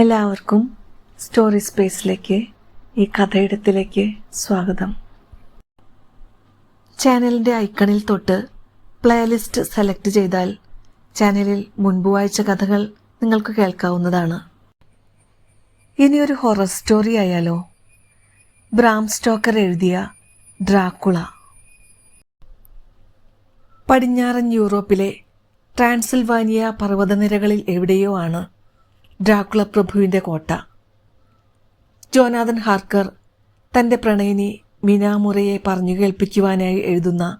എല്ലാവർക്കും സ്റ്റോറി സ്പേസിലേക്ക് ഈ കഥയിടത്തിലേക്ക് സ്വാഗതം. ചാനലിന്റെ ഐക്കണിൽ തൊട്ട് പ്ലേലിസ്റ്റ് സെലക്ട് ചെയ്താൽ ചാനലിൽ മുൻപ് വായിച്ച കഥകൾ നിങ്ങൾക്ക് കേൾക്കാവുന്നതാണ്. ഇനിയൊരു ഹൊറർ സ്റ്റോറി ആയാലോ? ബ്രാം സ്റ്റോക്കർ എഴുതിയ ഡ്രാക്കുള. പടിഞ്ഞാറൻ യൂറോപ്പിലെ ട്രാൻസിൽവാനിയ പർവതനിരകളിൽ എവിടെയോ ആണ് ഡ്രാക്കുള പ്രഭുവിന്റെ കോട്ട. ജോനാഥൻ ഹാർക്കർ തന്റെ പ്രണയിനി മിനാമുറയെ പറഞ്ഞു കേൾപ്പിക്കുവാനായി എഴുതുന്ന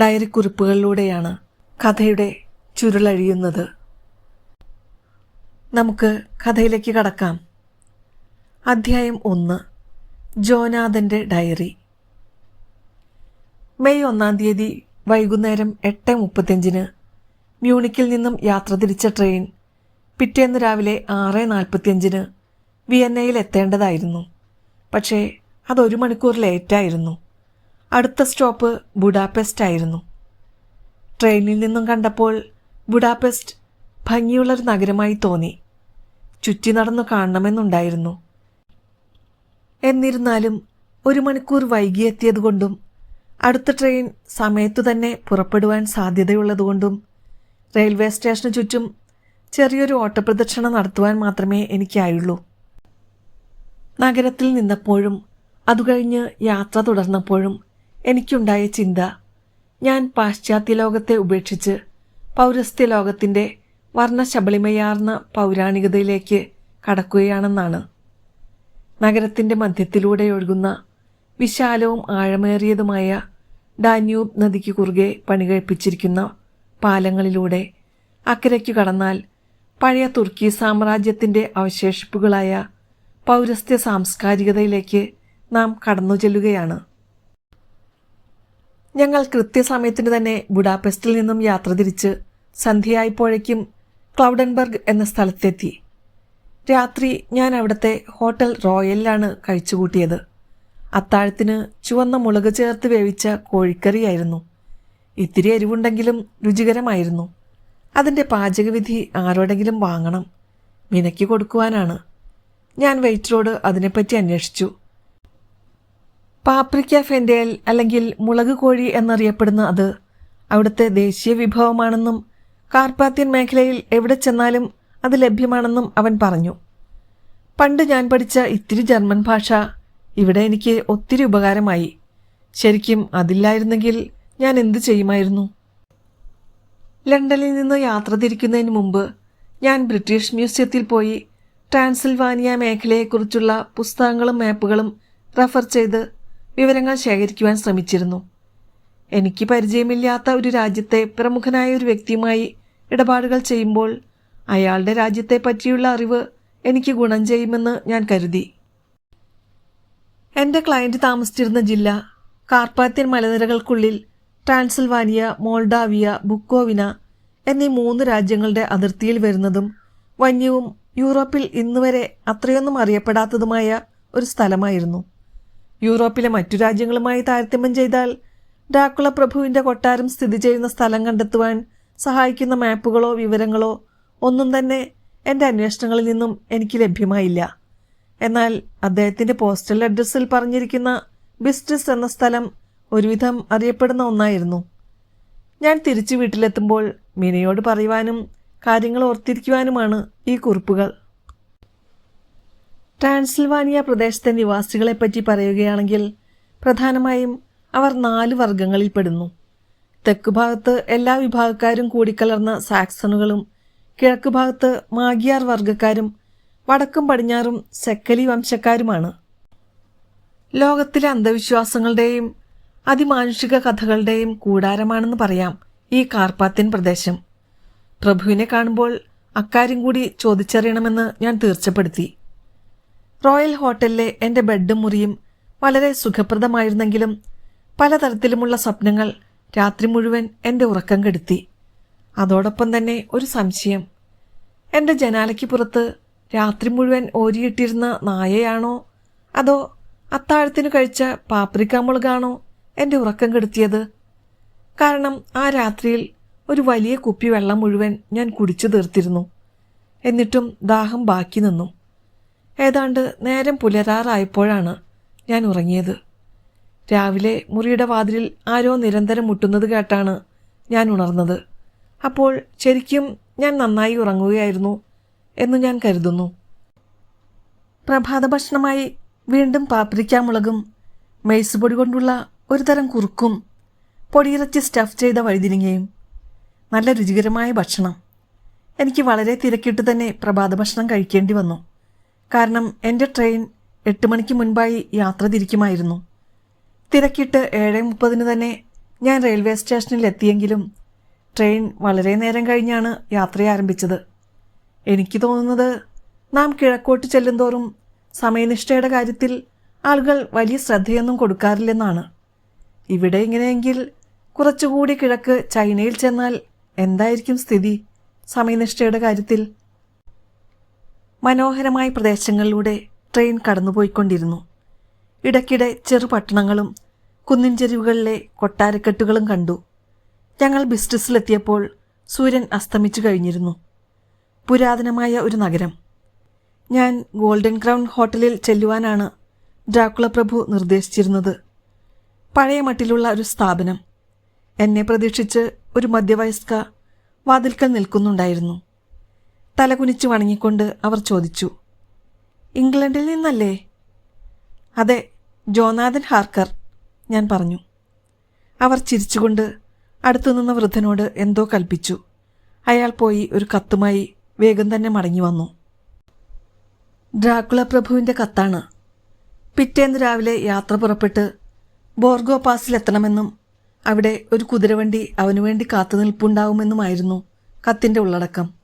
ഡയറി കുറിപ്പുകളിലൂടെയാണ് കഥയുടെ ചുരുളഴിയുന്നത്. നമുക്ക് കഥയിലേക്ക് കടക്കാം. അധ്യായം ഒന്ന്. ജോനാഥന്റെ ഡയറി. മെയ് ഒന്നാം തീയതി വൈകുന്നേരം എട്ട് മുപ്പത്തിയഞ്ചിന് മ്യൂണിക്കിൽ നിന്നും യാത്ര തിരിച്ച ട്രെയിൻ പിറ്റേന്ന് രാവിലെ ആറ് നാൽപ്പത്തിയഞ്ചിന് വിയന്നയിൽ എത്തേണ്ടതായിരുന്നു. പക്ഷേ അതൊരു മണിക്കൂർ ലേറ്റായിരുന്നു. അടുത്ത സ്റ്റോപ്പ് ബുഡാപെസ്റ്റ് ആയിരുന്നു ട്രെയിനിൽ നിന്നും കണ്ടപ്പോൾ ബുഡാപെസ്റ്റ് ഭംഗിയുള്ളൊരു നഗരമായി തോന്നി. ചുറ്റി നടന്നു കാണണമെന്നുണ്ടായിരുന്നു. എന്നിരുന്നാലും ഒരു മണിക്കൂർ വൈകിയെത്തിയതുകൊണ്ടും അടുത്ത ട്രെയിൻ സമയത്തു തന്നെ പുറപ്പെടുവാൻ സാധ്യതയുള്ളതുകൊണ്ടും റെയിൽവേ സ്റ്റേഷന് ചുറ്റും ചെറിയൊരു ഓട്ടപ്രദക്ഷിണം നടത്തുവാൻ മാത്രമേ എനിക്കായുള്ളൂ. നഗരത്തിൽ നിന്നപ്പോഴും അതുകഴിഞ്ഞ് യാത്ര തുടർന്നപ്പോഴും എനിക്കുണ്ടായ ചിന്ത ഞാൻ പാശ്ചാത്യ ലോകത്തെ ഉപേക്ഷിച്ച് പൗരസ്ത്യ ലോകത്തിന്റെ വർണശബളിമയാർന്ന പൗരാണികതയിലേക്ക് കടക്കുകയാണെന്നാണ്. നഗരത്തിന്റെ മധ്യത്തിലൂടെ ഒഴുകുന്ന വിശാലവും ആഴമേറിയതുമായ ഡാന്യൂബ് നദിക്ക് കുറുകെ പണികഴിപ്പിച്ചിരിക്കുന്ന പാലങ്ങളിലൂടെ അക്കരയ്ക്കു കടന്നാൽ പഴയ തുർക്കി സാമ്രാജ്യത്തിന്റെ അവശേഷിപ്പുകളായ പൗരസ്ത്യ സാംസ്കാരികതയിലേക്ക് നാം കടന്നു ചെല്ലുകയാണ് ഞങ്ങൾ കൃത്യസമയത്തിന് തന്നെ ബുഡാപെസ്റ്റിൽ നിന്നും യാത്ര തിരിച്ച് സന്ധ്യയായപ്പോഴേക്കും ക്ലൗഡൻബർഗ് എന്ന സ്ഥലത്തെത്തി. രാത്രി ഞാൻ അവിടുത്തെ ഹോട്ടൽ റോയലിലാണ് കഴിച്ചുകൂട്ടിയത്. അത്താഴത്തിന് ചുവന്ന മുളക് ചേർത്ത് വേവിച്ച കോഴിക്കറിയായിരുന്നു. ഇത്തിരി എരിവുണ്ടെങ്കിലും രുചികരമായിരുന്നു. അതിന്റെ പാചകവിധി ആരോടെങ്കിലും വാങ്ങണം. മിനയ്ക്ക് കൊടുക്കുവാനാണ്. ഞാൻ വെയിറ്ററോട് അതിനെപ്പറ്റി അന്വേഷിച്ചു. പാപ്രിക്ക ഫെൻഡേൽ അല്ലെങ്കിൽ മുളക് കോഴി എന്നറിയപ്പെടുന്ന അത് അവിടുത്തെ ദേശീയ വിഭവമാണെന്നും കാർപ്പാത്യൻ മേഖലയിൽ എവിടെ ചെന്നാലും അത് ലഭ്യമാണെന്നും അവൻ പറഞ്ഞു. പണ്ട് ഞാൻ പഠിച്ച ഇത്തിരി ജർമ്മൻ ഭാഷ ഇവിടെ എനിക്ക് ഒത്തിരി ഉപകാരമായി. ശരിക്കും അതില്ലായിരുന്നെങ്കിൽ ഞാൻ എന്തു ചെയ്യുമായിരുന്നു? ലണ്ടനിൽ നിന്ന് യാത്ര തിരിക്കുന്നതിന് മുമ്പ് ഞാൻ ബ്രിട്ടീഷ് മ്യൂസിയത്തിൽ പോയി ട്രാൻസിൽവാനിയ മേഖലയെക്കുറിച്ചുള്ള പുസ്തകങ്ങളും മാപ്പുകളും റഫർ ചെയ്ത് വിവരങ്ങൾ ശേഖരിക്കുവാൻ ശ്രമിച്ചിരുന്നു. എനിക്ക് പരിചയമില്ലാത്ത ഒരു രാജ്യത്തെ പ്രമുഖനായ ഒരു വ്യക്തിയുമായി ഇടപാടുകൾ ചെയ്യുമ്പോൾ അയാളുടെ രാജ്യത്തെ പറ്റിയുള്ള അറിവ് എനിക്ക് ഗുണം ചെയ്യുമെന്ന് ഞാൻ കരുതി. എന്റെ ക്ലയന്റ് താമസിച്ചിരുന്ന ജില്ല കാർപ്പാത്യൻ മലനിരകൾക്കുള്ളിൽ ട്രാൻസിൽവാനിയ മോൾഡാവിയ ബുക്കോവിന എന്നീ മൂന്ന് രാജ്യങ്ങളുടെ അതിർത്തിയിൽ വരുന്നതും വന്യവും യൂറോപ്പിൽ ഇന്നുവരെ അത്രയൊന്നും അറിയപ്പെടാത്തതുമായ ഒരു സ്ഥലമായിരുന്നു. യൂറോപ്പിലെ മറ്റു രാജ്യങ്ങളുമായി താരതമ്യം ചെയ്താൽ ഡാക്കുള പ്രഭുവിന്റെ കൊട്ടാരം സ്ഥിതി ചെയ്യുന്ന സ്ഥലം കണ്ടെത്തുവാൻ സഹായിക്കുന്ന മാപ്പുകളോ വിവരങ്ങളോ ഒന്നും തന്നെ എന്റെ അന്വേഷണങ്ങളിൽ നിന്നും എനിക്ക് ലഭ്യമായില്ല. എന്നാൽ അദ്ദേഹത്തിന്റെ പോസ്റ്റൽ അഡ്രസ്സിൽ പറഞ്ഞിരിക്കുന്ന ബിസ്റ്റിസ് എന്ന സ്ഥലം ഒരുവിധം അറിയപ്പെടുന്ന ഒന്നായിരുന്നു. ഞാൻ തിരിച്ചു വീട്ടിലെത്തുമ്പോൾ മിനയോട് പറയുവാനും കാര്യങ്ങൾ ഓർത്തിരിക്കുവാനുമാണ് ഈ കുറിപ്പുകൾ. ട്രാൻസിൽവാനിയ പ്രദേശത്തെ നിവാസികളെപ്പറ്റി പറയുകയാണെങ്കിൽ പ്രധാനമായും അവർ നാല് വർഗങ്ങളിൽപ്പെടുന്നു തെക്ക് ഭാഗത്ത് എല്ലാ വിഭാഗക്കാരും കൂടിക്കലർന്ന സാക്സണുകളും കിഴക്ക് ഭാഗത്ത് മാഗിയാർ വർഗക്കാരും വടക്കും പടിഞ്ഞാറും സെക്കലി വംശക്കാരുമാണ്. ലോകത്തിലെ അന്ധവിശ്വാസങ്ങളുടെയും അതിമാനുഷിക കഥകളുടെയും കൂടാരമാണെന്ന് പറയാം ഈ കാർപ്പാത്യൻ പ്രദേശം. പ്രഭുവിനെ കാണുമ്പോൾ അക്കാര്യം കൂടി ചോദിച്ചറിയണമെന്ന് ഞാൻ തീർച്ചപ്പെടുത്തി. റോയൽ ഹോട്ടലിലെ എന്റെ ബെഡും മുറിയും വളരെ സുഖപ്രദമായിരുന്നെങ്കിലും പലതരത്തിലുമുള്ള സ്വപ്നങ്ങൾ രാത്രി മുഴുവൻ എന്റെ ഉറക്കം കെടുത്തി. അതോടൊപ്പം തന്നെ ഒരു സംശയം. എന്റെ ജനാലയ്ക്ക് പുറത്ത് രാത്രി മുഴുവൻ ഓരിയിട്ടിരുന്ന നായയാണോ? അതോ അത്താഴത്തിന് കഴിച്ച പാപ്രിക്ക മുളകാണോ? എന്റെ ഉറക്കം കെടുത്തിയത്. കാരണം ആ രാത്രിയിൽ ഒരു വലിയ കുപ്പി വെള്ളം മുഴുവൻ ഞാൻ കുടിച്ചു തീർത്തിരുന്നു. എന്നിട്ടും ദാഹം ബാക്കി നിന്നു. ഏതാണ്ട് നേരം പുലരാറായപ്പോഴാണ് ഞാൻ ഉറങ്ങിയത്. രാവിലെ മുറിയുടെ വാതിലിൽ ആരോ നിരന്തരം മുട്ടുന്നത് കേട്ടാണ് ഞാൻ ഉണർന്നത്. അപ്പോൾ ശരിക്കും ഞാൻ നന്നായി ഉറങ്ങുകയായിരുന്നു എന്ന് ഞാൻ കരുതുന്നു. പ്രഭാത ഭക്ഷണമായി വീണ്ടും പാപ്രിക്ക മുളകും മെയ്സ് പൊടി കൊണ്ടുള്ള ഒരു തരം കുറുക്കും പൊടിയിറച്ചി സ്റ്റഫ് ചെയ്ത വഴുതിരിങ്ങയും. നല്ല രുചികരമായ ഭക്ഷണം. എനിക്ക് വളരെ തിരക്കിട്ട് തന്നെ പ്രഭാത ഭക്ഷണം കഴിക്കേണ്ടി വന്നു. കാരണം എന്റെ ട്രെയിൻ എട്ട് മണിക്ക് മുൻപായി യാത്ര തിരിക്കുമായിരുന്നു. തിരക്കിട്ട് ഏഴ് മുപ്പതിന് തന്നെ ഞാൻ റെയിൽവേ സ്റ്റേഷനിൽ എത്തിയെങ്കിലും ട്രെയിൻ വളരെ നേരം കഴിഞ്ഞാണ് യാത്ര ആരംഭിച്ചത്. എനിക്ക് തോന്നുന്നത് നാം കിഴക്കോട്ട് ചെല്ലുന്തോറും സമയനിഷ്ഠയുടെ കാര്യത്തിൽ ആളുകൾ വലിയ ശ്രദ്ധയൊന്നും കൊടുക്കാറില്ലെന്നാണ്. ഇവിടെ ഇങ്ങനെയെങ്കിൽ കുറച്ചുകൂടി കിഴക്ക് ചൈനയിൽ ചെന്നാൽ എന്തായിരിക്കും സ്ഥിതി? സമയനിഷ്ഠയുടെ കാര്യത്തിൽ. മനോഹരമായ പ്രദേശങ്ങളിലൂടെ ട്രെയിൻ കടന്നുപോയിക്കൊണ്ടിരുന്നു. ഇടയ്ക്കിടെ ചെറു പട്ടണങ്ങളും കുന്നിൻ ചെരുവുകളിലെ കൊട്ടാരക്കെട്ടുകളും കണ്ടു. ഞങ്ങൾ ബിസ്റ്റസിലെത്തിയപ്പോൾ സൂര്യൻ അസ്തമിച്ചു കഴിഞ്ഞിരുന്നു. പുരാതനമായ ഒരു നഗരം. ഞാൻ ഗോൾഡൻ ക്രൗൺ ഹോട്ടലിൽ ചെല്ലുവാനാണ് ഡ്രാക്കുള പ്രഭു നിർദ്ദേശിച്ചിരുന്നത്. പഴയ മട്ടിലുള്ള ഒരു സ്ഥാപനം. എന്നെ പ്രതീക്ഷിച്ച് ഒരു മധ്യവയസ്ക വാതിൽക്കൽ നിൽക്കുന്നുണ്ടായിരുന്നു. തലകുനിച്ച് വണങ്ങിക്കൊണ്ട് അവർ ചോദിച്ചു ഇംഗ്ലണ്ടിൽ നിന്നല്ലേ? അതെ ജോനാഥൻ ഹാർക്കർ ഞാൻ പറഞ്ഞു. അവർ ചിരിച്ചുകൊണ്ട് അടുത്തു നിന്ന വൃദ്ധനോട് എന്തോ കൽപ്പിച്ചു. അയാൾ പോയി ഒരു കത്തുമായി വേഗം തന്നെ മടങ്ങി വന്നു. ഡ്രാക്കുള പ്രഭുവിന്റെ കത്താണ്. പിറ്റേന്ന് രാവിലെ യാത്ര പുറപ്പെട്ട് ബോർഗോ പാസിലെത്തണമെന്നും അവിടെ ഒരു കുതിരവണ്ടി അവനു വേണ്ടി കാത്തുനിൽപ്പുണ്ടാവുമെന്നുമായിരുന്നു കത്തിന്റെ ഉള്ളടക്കം.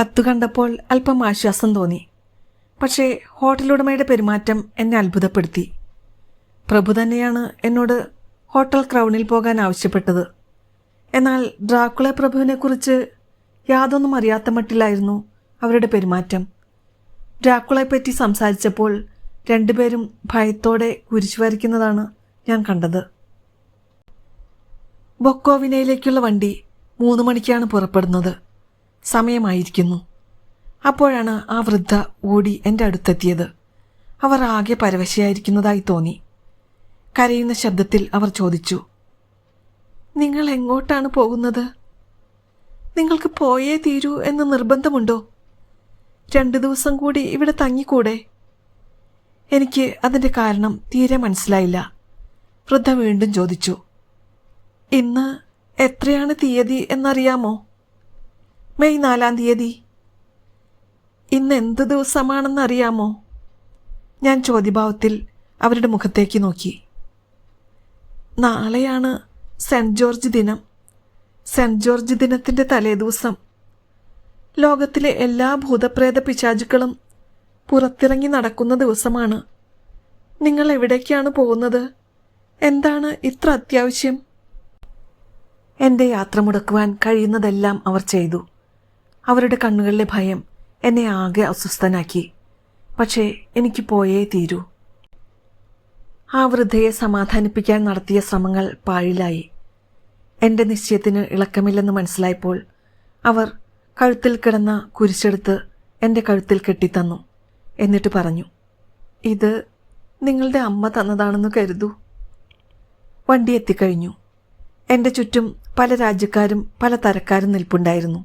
കത്തു കണ്ടപ്പോൾ അല്പം ആശ്വാസം തോന്നി. പക്ഷേ ഹോട്ടലുടമയുടെ പെരുമാറ്റം എന്നെ അത്ഭുതപ്പെടുത്തി. പ്രഭു തന്നെയാണ് എന്നോട് ഹോട്ടൽ ക്രൗണിൽ പോകാൻ ആവശ്യപ്പെട്ടത്. എന്നാൽ ഡ്രാക്കുള പ്രഭുവിനെക്കുറിച്ച് യാതൊന്നും അറിയാത്ത മട്ടിലായിരുന്നു അവരുടെ പെരുമാറ്റം. ഡ്രാക്കുളയെപ്പറ്റി സംസാരിച്ചപ്പോൾ രണ്ടുപേരും ഭയത്തോടെ കുരിശു വരയ്ക്കുന്നതാണ് ഞാൻ കണ്ടത്. ബൊക്കോവിനയിലേക്കുള്ള വണ്ടി മൂന്ന് മണിക്കാണ് പുറപ്പെടുന്നത്. സമയമായിരിക്കുന്നു. അപ്പോഴാണ് ആ വൃദ്ധ ഓടി എന്റെ അടുത്തെത്തിയത്. അവർ ആകെ പരവശയായിരിക്കുന്നതായി തോന്നി. കരയുന്ന ശബ്ദത്തിൽ അവർ ചോദിച്ചു നിങ്ങൾ എങ്ങോട്ടാണ് പോകുന്നത്? നിങ്ങൾക്ക് പോയേ തീരൂ എന്ന് നിർബന്ധമുണ്ടോ? രണ്ടു ദിവസം കൂടി ഇവിടെ തങ്ങിക്കൂടെ? എനിക്ക് അതിന്റെ കാരണം തീരെ മനസ്സിലായില്ല. വൃദ്ധ വീണ്ടും ചോദിച്ചു ഇന്ന് എത്രയാണ് തീയതി എന്നറിയാമോ? മെയ് നാലാം തീയതി. ഇന്ന് എന്ത് ദിവസമാണെന്നറിയാമോ ഞാൻ ചോദ്യഭാവത്തിൽ അവരുടെ മുഖത്തേക്ക് നോക്കി. നാളെയാണ് സെന്റ് ജോർജ് ദിനം. സെന്റ് ജോർജ് ദിനത്തിന്റെ തലേദിവസം. ലോകത്തിലെ എല്ലാ ഭൂതപ്രേത പിശാചുക്കളും പുറത്തിറങ്ങി നടക്കുന്ന ദിവസമാണ്. നിങ്ങൾ എവിടേക്കാണ് പോകുന്നത്? എന്താണ് ഇത്ര അത്യാവശ്യം? എന്റെ യാത്ര മുടക്കുവാൻ കഴിയുന്നതെല്ലാം അവർ ചെയ്തു. അവരുടെ കണ്ണുകളിലെ ഭയം എന്നെ ആകെ അസ്വസ്ഥനാക്കി. പക്ഷേ എനിക്ക് പോയേ തീരൂ. ആ വൃദ്ധയെ സമാധാനിപ്പിക്കാൻ നടത്തിയ ശ്രമങ്ങൾ പാഴിലായി. എന്റെ നിശ്ചയത്തിന് ഇളക്കമില്ലെന്ന് മനസ്സിലായപ്പോൾ അവർ കഴുത്തിൽ കിടന്ന കുരിശെടുത്ത് എന്റെ കഴുത്തിൽ കെട്ടിത്തന്നു. എന്നിട്ട് പറഞ്ഞു ഇത് നിങ്ങളുടെ അമ്മ തന്നതാണെന്ന് കരുതൂ. വണ്ടി എത്തിക്കഴിഞ്ഞു. എന്റെ ചുറ്റും പല രാജ്യക്കാരും പല തരക്കാരും നിൽപ്പുണ്ടായിരുന്നു.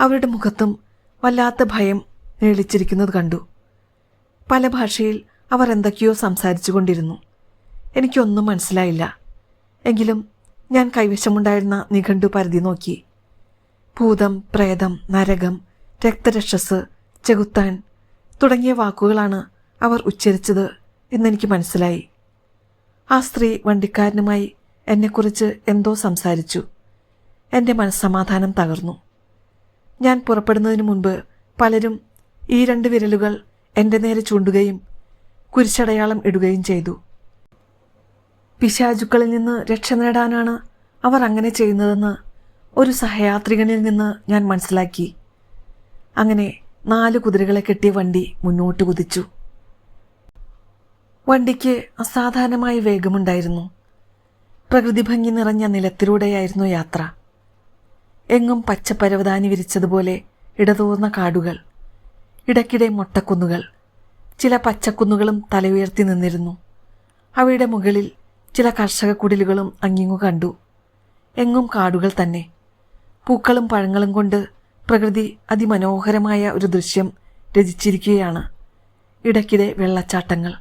അവരുടെ മുഖത്തും വല്ലാത്ത ഭയം നേളിച്ചിരിക്കുന്നത് കണ്ടു. പല ഭാഷയിൽ അവർ എന്തൊക്കെയോ സംസാരിച്ചു കൊണ്ടിരുന്നു എനിക്കൊന്നും മനസ്സിലായില്ല. എങ്കിലും ഞാൻ കൈവശമുണ്ടായിരുന്ന നിഘണ്ടു പരിധി നോക്കി. ഭൂതം പ്രേതം നരകം രക്തരക്ഷസ് ചെകുത്താൻ തുടങ്ങിയ വാക്കുകളാണ് അവർ ഉച്ചരിച്ചത് എന്നെനിക്ക് മനസ്സിലായി. ആ സ്ത്രീ വണ്ടിക്കാരനുമായി എന്നെക്കുറിച്ച് എന്തോ സംസാരിച്ചു. എന്റെ മനസ്സമാധാനം തകർന്നു. ഞാൻ പുറപ്പെടുന്നതിന് മുൻപ് പലരും ഈ രണ്ട് വിരലുകൾ എന്റെ നേരെ ചൂണ്ടുകയും കുരിശടയാളം ഇടുകയും ചെയ്തു. പിശാചുക്കളിൽ നിന്ന് രക്ഷ നേടാനാണ് അവർ അങ്ങനെ ചെയ്യുന്നതെന്ന് ഒരു സഹയാത്രികനിൽ നിന്ന് ഞാൻ മനസ്സിലാക്കി. അങ്ങനെ നാല് കുതിരകളെ കെട്ടിയ വണ്ടി മുന്നോട്ട് കുതിച്ചു. വണ്ടിക്ക് അസാധാരണമായ വേഗമുണ്ടായിരുന്നു. പ്രകൃതി ഭംഗി നിറഞ്ഞ നിലത്തിലൂടെയായിരുന്നു യാത്ര. എങ്ങും പച്ചപ്പരവതാനി വിരിച്ചതുപോലെ ഇടതൂർന്ന കാടുകൾ ഇടയ്ക്കിടെ മൊട്ടക്കുന്നുകൾ ചില പച്ചക്കുന്നുകളും തലയുയർത്തി നിന്നിരുന്നു. അവയുടെ മുകളിൽ ചില കർഷക കുടിലുകളും അങ്ങിങ്ങു കണ്ടു. എങ്ങും കാടുകൾ തന്നെ. പൂക്കളും പഴങ്ങളും കൊണ്ട് പ്രകൃതി അതിമനോഹരമായ ഒരു ദൃശ്യം രചിച്ചിരിക്കുകയാണ്. ഇടയ്ക്കിടെ വെള്ളച്ചാട്ടങ്ങൾ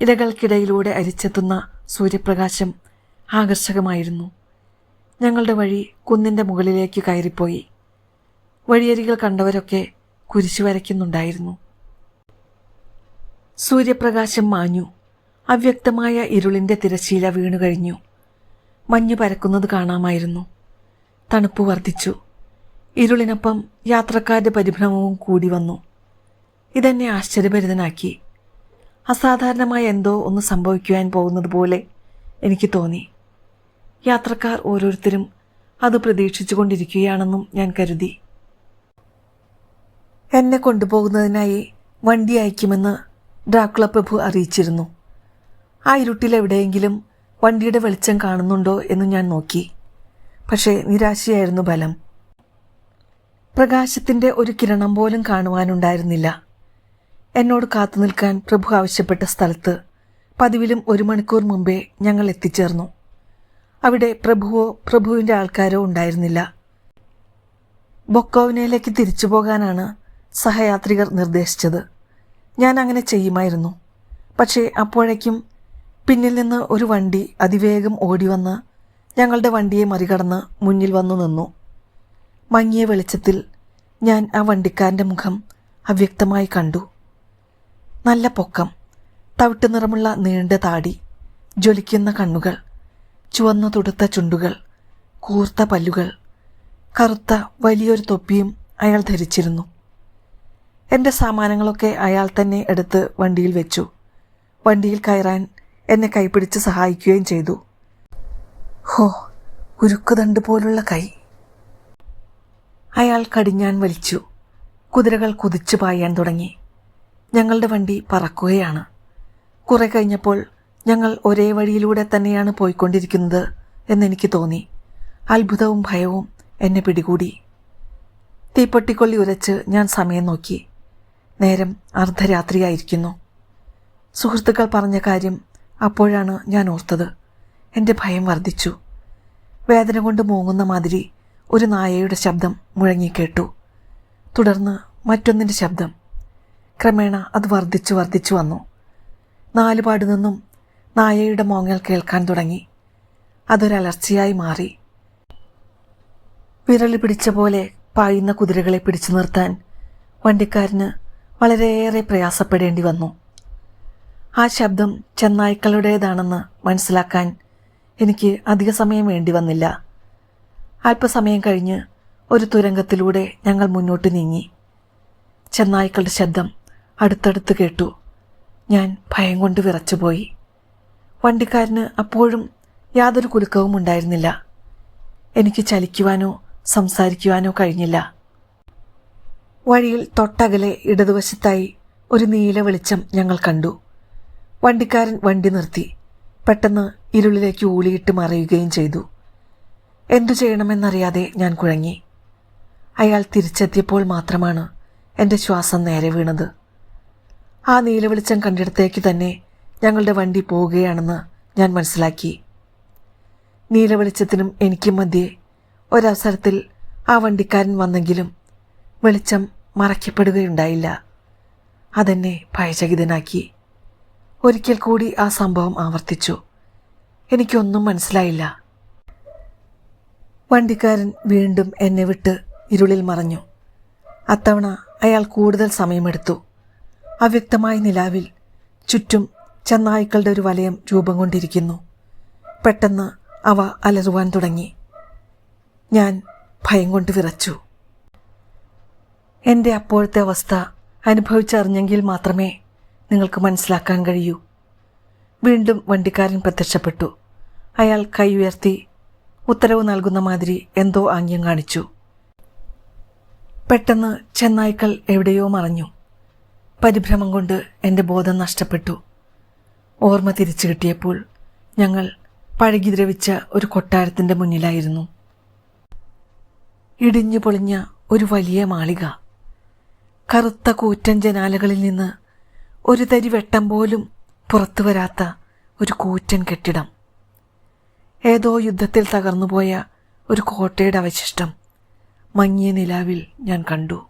ഇലകൾക്കിടയിലൂടെ അരിച്ചെത്തുന്ന സൂര്യപ്രകാശം ആകർഷകമായിരുന്നു. ഞങ്ങളുടെ വഴി കുന്നിന്റെ മുകളിലേക്ക് കയറിപ്പോയി. വഴിയരികൾ കണ്ടവരൊക്കെ കുരിശു വരയ്ക്കുന്നുണ്ടായിരുന്നു. സൂര്യപ്രകാശം മാഞ്ഞു. അവ്യക്തമായ ഇരുളിന്റെ തിരശീല വീണു കഴിഞ്ഞു മഞ്ഞ് പരക്കുന്നത് കാണാമായിരുന്നു. തണുപ്പ് വർദ്ധിച്ചു. ഇരുളിനൊപ്പം യാത്രക്കാരുടെ പരിഭ്രമവും കൂടി വന്നു. ഇതെന്നെ ആശ്ചര്യഭരിതനാക്കി. അസാധാരണമായ എന്തോ ഒന്ന് സംഭവിക്കുവാൻ പോകുന്നത് പോലെ എനിക്ക് തോന്നി. യാത്രക്കാർ ഓരോരുത്തരും അത് പ്രതീക്ഷിച്ചു കൊണ്ടിരിക്കുകയാണെന്നും ഞാൻ കരുതി. എന്നെ കൊണ്ടുപോകുന്നതിനായി വണ്ടി അയക്കുമെന്ന് ഡ്രാക്കുള പ്രഭു അറിയിച്ചിരുന്നു. ആ ഇരുട്ടിലെവിടെയെങ്കിലും വണ്ടിയുടെ വെളിച്ചം കാണുന്നുണ്ടോ എന്ന് ഞാൻ നോക്കി. പക്ഷേ നിരാശയായിരുന്നു ബലം പ്രകാശത്തിന്റെ ഒരു കിരണം പോലും കാണുവാനുണ്ടായിരുന്നില്ല. എന്നോട് കാത്തു നിൽക്കാൻ പ്രഭു ആവശ്യപ്പെട്ട സ്ഥലത്ത് പതിവിലും ഒരു മണിക്കൂർ മുമ്പേ ഞങ്ങൾ എത്തിച്ചേർന്നു. അവിടെ പ്രഭുവോ പ്രഭുവിന്റെ ആൾക്കാരോ ഉണ്ടായിരുന്നില്ല. ബൊക്കോവിനയിലേക്ക് തിരിച്ചു പോകാനാണ് സഹയാത്രികർ നിർദ്ദേശിച്ചത്. ഞാൻ അങ്ങനെ ചെയ്യുമായിരുന്നു. പക്ഷേ അപ്പോഴേക്കും പിന്നിൽ നിന്ന് ഒരു വണ്ടി അതിവേഗം ഓടി വന്ന് ഞങ്ങളുടെ വണ്ടിയെ മറികടന്ന് മുന്നിൽ വന്നു നിന്നു. മങ്ങിയ വെളിച്ചത്തിൽ ഞാൻ ആ വണ്ടിക്കാരന്റെ മുഖം അവ്യക്തമായി കണ്ടു. നല്ല പൊക്കം തവിട്ട് നിറമുള്ള നീണ്ട താടി ജ്വലിക്കുന്ന കണ്ണുകൾ ചുവന്നു തുടുത്ത ചുണ്ടുകൾ കൂർത്ത പല്ലുകൾ കറുത്ത വലിയൊരു തൊപ്പിയും അയാൾ ധരിച്ചിരുന്നു. എന്റെ സാമാനങ്ങളൊക്കെ അയാൾ തന്നെ എടുത്ത് വണ്ടിയിൽ വെച്ചു. വണ്ടിയിൽ കയറാൻ എന്നെ കൈപിടിച്ച് സഹായിക്കുകയും ചെയ്തു. ഹോ ഉരുക്കുതണ്ട് പോലുള്ള കൈ. അയാൾ കടിഞ്ഞാൻ വലിച്ചു. കുതിരകൾ കുതിച്ചു പായാൻ തുടങ്ങി. ഞങ്ങളുടെ വണ്ടി പറക്കുകയാണ്. കുറെ കഴിഞ്ഞപ്പോൾ ഞങ്ങൾ ഒരേ വഴിയിലൂടെ തന്നെയാണ് പോയിക്കൊണ്ടിരിക്കുന്നത് എന്നെനിക്ക് തോന്നി. അത്ഭുതവും ഭയവും എന്നെ പിടികൂടി. തീപ്പൊട്ടിക്കൊള്ളി ഉരച്ച് ഞാൻ സമയം നോക്കി. നേരം അർദ്ധരാത്രിയായിരിക്കുന്നു. സുഹൃത്തുക്കൾ പറഞ്ഞ കാര്യം അപ്പോഴാണ് ഞാൻ ഓർത്തത്. എന്റെ ഭയം വർദ്ധിച്ചു. വേദന കൊണ്ട് മൂങ്ങുന്ന മാതിരി ഒരു നായയുടെ ശബ്ദം മുഴങ്ങിക്കേട്ടു തുടർന്ന് മറ്റൊന്നിന്റെ ശബ്ദം. ക്രമേണ അത് വർദ്ധിച്ചു വർദ്ധിച്ചു വന്നു. നാലുപാട് നിന്നും നായയുടെ മോങ്ങൽ കേൾക്കാൻ തുടങ്ങി. അതൊരലർച്ചയായി മാറി. വിരളി പിടിച്ച പോലെ പായുന്ന കുതിരകളെ പിടിച്ചു നിർത്താൻ വണ്ടിക്കാരന് വളരെയേറെ പ്രയാസപ്പെടേണ്ടി വന്നു. ആ ശബ്ദം ചെന്നായ്ക്കളുടേതാണെന്ന് മനസ്സിലാക്കാൻ എനിക്ക് അധിക സമയം വേണ്ടി വന്നില്ല. അല്പസമയം കഴിഞ്ഞ് ഒരു തുരങ്കത്തിലൂടെ ഞങ്ങൾ മുന്നോട്ട് നീങ്ങി. ചെന്നായ്ക്കളുടെ ശബ്ദം അടുത്തടുത്ത് കേട്ടു. ഞാൻ ഭയം കൊണ്ട് വിറച്ചുപോയി. വണ്ടിക്കാരന് അപ്പോഴും യാതൊരു കുലുക്കവും ഉണ്ടായിരുന്നില്ല. എനിക്ക് ചലിക്കുവാനോ സംസാരിക്കുവാനോ കഴിഞ്ഞില്ല. വഴിയിൽ തൊട്ടകലെ ഇടതുവശത്തായി ഒരു നീല വെളിച്ചം ഞങ്ങൾ കണ്ടു. വണ്ടിക്കാരൻ വണ്ടി നിർത്തി. പെട്ടെന്ന് ഇരുളിലേക്ക് ഊളിയിട്ട് മറയുകയും ചെയ്തു. എന്തു ചെയ്യണമെന്നറിയാതെ ഞാൻ കുഴങ്ങി. അയാൾ തിരിച്ചെത്തിയപ്പോൾ മാത്രമാണ് എന്റെ ശ്വാസം നേരെ വീണത്. ആ നീലവെളിച്ചം കണ്ടിടത്തേക്ക് തന്നെ ഞങ്ങളുടെ വണ്ടി പോവുകയാണെന്ന് ഞാൻ മനസ്സിലാക്കി. നീലവെളിച്ചത്തിനും എനിക്കും മധ്യേ ഒരവസരത്തിൽ ആ വണ്ടിക്കാരൻ വന്നെങ്കിലും വെളിച്ചം മറയ്ക്കപ്പെടുകയുണ്ടായില്ല. അതെന്നെ ഭയചകിതനാക്കി. ഒരിക്കൽ കൂടി ആ സംഭവം ആവർത്തിച്ചു. എനിക്കൊന്നും മനസ്സിലായില്ല. വണ്ടിക്കാരൻ വീണ്ടും എന്നെ വിട്ട് ഇരുളിൽ മറഞ്ഞു. അത്തവണ അയാൾ കൂടുതൽ സമയമെടുത്തു. അവ്യക്തമായ നിലാവിൽ ചുറ്റും ചെന്നായ്ക്കളുടെ ഒരു വലയം രൂപം കൊണ്ടിരിക്കുന്നു. പെട്ടെന്ന് അവ അലറുവാൻ തുടങ്ങി. ഞാൻ ഭയം കൊണ്ട് വിറച്ചു. എന്റെ അപ്പോഴത്തെ അവസ്ഥ അനുഭവിച്ചറിഞ്ഞെങ്കിൽ മാത്രമേ നിങ്ങൾക്ക് മനസ്സിലാക്കാൻ കഴിയൂ. വീണ്ടും വണ്ടിക്കാരൻ പ്രത്യക്ഷപ്പെട്ടു. അയാൾ കൈ ഉയർത്തി ഉത്തരവ് നൽകുന്ന മാതിരി എന്തോ ആംഗ്യം കാണിച്ചു. പെട്ടെന്ന് ചെന്നായ്ക്കൾ എവിടെയോ മറഞ്ഞു. പരിഭ്രമം കൊണ്ട് എന്റെ ബോധം നഷ്ടപ്പെട്ടു. ഓർമ്മ തിരിച്ചു കിട്ടിയപ്പോൾ ഞങ്ങൾ പഴകി ദ്രവിച്ച ഒരു കൊട്ടാരത്തിന്റെ മുന്നിലായിരുന്നു. ഇടിഞ്ഞു പൊളിഞ്ഞ ഒരു വലിയ മാളിക. കറുത്ത കൂറ്റൻ ജനാലകളിൽ നിന്ന് ഒരു തരി വെട്ടം പോലും പുറത്തു വരാത്ത ഒരു കൂറ്റൻ കെട്ടിടം. ഏതോ യുദ്ധത്തിൽ തകർന്നുപോയ ഒരു കോട്ടയുടെ അവശിഷ്ടം. മങ്ങിയ നിലാവിൽ ഞാൻ കണ്ടു.